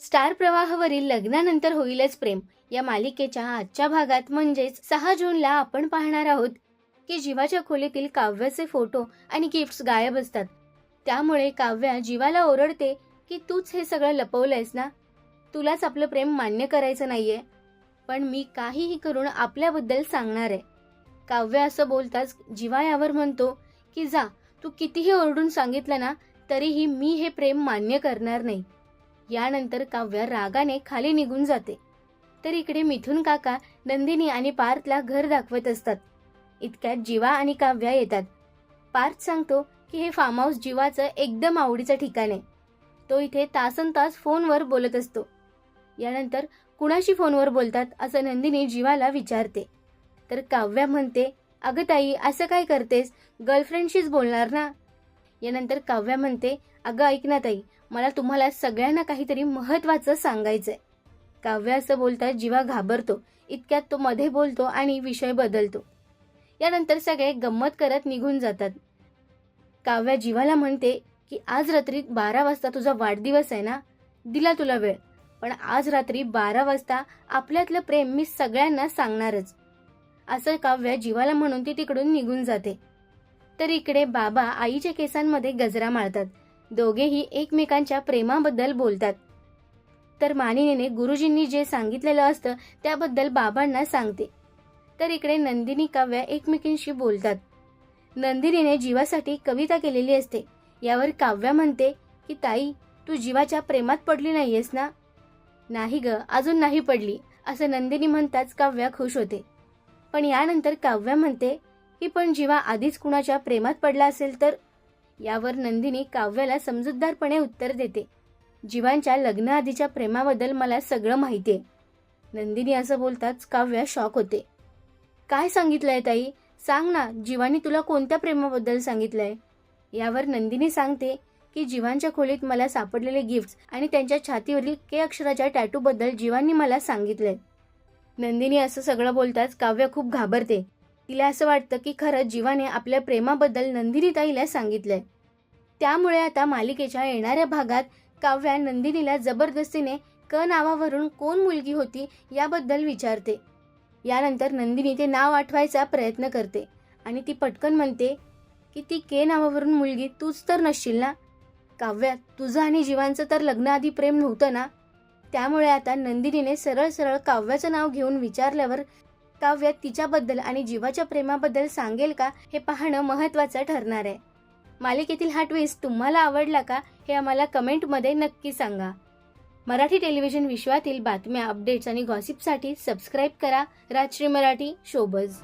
Star प्रवाहावरील लग्नानंतर होईलच प्रेम. या मालिकेच्या आजच्या भागात म्हणजेच सहा जूनला आपण पाहणार आहोत की जीवाच्या खोलीतील काव्याचे फोटो आणि गिफ्ट्स गायब असतात. त्यामुळे काव्या जीवाला ओरडते की तूच हे सगळं लपवलंयस ना? तुलाच आपलं प्रेम मान्य करायचं नाहीये. पण मी काहीही करून आपल्याबद्दल सांगणार आहे. काव्य असं बोलताच जीवा यावर म्हणतो की जा तू कितीही ओरडून सांगितलं ना तरीही मी हे प्रेम मान्य करणार नाही. यानंतर काव्य रागाने खाली निघून जाते. तर इकडे मिथून काका नंदिनी आणि पार्थला घर दाखवत असतात. इतक्यात जीवा आणि काव्या येतात. पार्थ सांगतो की हे फार्म हाऊस जीवाचं एकदम आवडीचं ठिकाण आहे. तो इथे तासन तास फोनवर बोलत असतो. यानंतर कुणाशी फोनवर बोलतात असं नंदिनी जीवाला विचारते. तर काव्या म्हणते अगं ताई असं काय करतेस? गर्लफ्रेंडशीच बोलणार ना? यानंतर काव्या म्हणते अगं ऐक ना ताई मला तुम्हाला सगळ्यांना काहीतरी महत्वाचं सांगायचंय. काव्य असं बोलता जीवा घाबरतो. इतक्यात तो मध्ये बोलतो आणि विषय बदलतो. यानंतर सगळे गंमत करत निघून जातात. काव्या जीवाला म्हणते की आज रात्री बारा वाजता तुझा वाढदिवस आहे ना? दिला तुला वेळ. पण आज रात्री बारा वाजता आपल्यातलं प्रेम मी सगळ्यांना सांगणारच. असं काव्य जीवाला म्हणून ती तिकडून निघून जाते. तर इकडे बाबा आईच्या केसांमध्ये गजरा माळतात दोघेही एकमेकांच्या प्रेमाबद्दल बोलतात. तर मानिनीने गुरुजींनी जे सांगितलेलं असतं त्याबद्दल बाबांना सांगते. तर इकडे नंदिनी काव्या एकमेकींशी बोलतात. नंदिनीने जीवासाठी कविता केलेली असते. यावर काव्या म्हणते की ताई तू जीवाच्या प्रेमात पडली नाहीयेस ना? नाही ग अजून नाही पडली असं नंदिनी म्हणताच काव्या खुश होते. पण यानंतर काव्या म्हणते की पण जीवा आधीच कुणाच्या प्रेमात पडला असेल तर यावर नंदिनी काव्याला समजूतदारपणे उत्तर देते. जीवांच्या लग्नाआधीच्या प्रेमाबद्दल मला सगळं माहितीये. नंदिनी असं बोलताच काव्या शॉक होते. काय सांगितलंय ताई? सांग ना जीवानी तुला कोणत्या प्रेमाबद्दल सांगितलंय? यावर नंदिनी सांगते की जीवांच्या खोलीत मला सापडलेले गिफ्ट्स आणि त्यांच्या छातीवरील के अक्षराच्या टॅटू बद्दल जीवांनी मला सांगितलंय. नंदिनी असं सगळं बोलताच काव्य खूप घाबरते. तिला असं वाटतं की खरंच जीवाने आपल्या प्रेमाबद्दल नंदिनीताईला सांगितलंय. त्यामुळे आता मालिकेच्या येणाऱ्या भागात काव्या नंदिनीला जबरदस्तीने क नावावरून कोण मुलगी होती याबद्दल विचारते. यानंतर नंदिनी ते नाव आठवायचा प्रयत्न करते आणि ती पटकन म्हणते की ती के नावावरून मुलगी तूच तर नसशील ना? काव्या तुझं आणि जीवांचं तर लग्नाआधी प्रेम नव्हतं ना? त्यामुळे आता नंदिनीने सरळ सरळ काव्याचं नाव घेऊन विचारल्यावर काव्य तिच्याबद्दल आणि जीवाच्या प्रेमाबद्दल सांगेल का हे पाहणं महत्त्वाचं ठरणार आहे. मालिकेतील हा ट्विस्ट तुम्हाला आवडला का हे आम्हाला कमेंटमध्ये नक्की सांगा. मराठी टेलिव्हिजन विश्वातील बातम्या अपडेट्स आणि गॉसिपसाठी सबस्क्राईब करा. राजश्री मराठी शोबज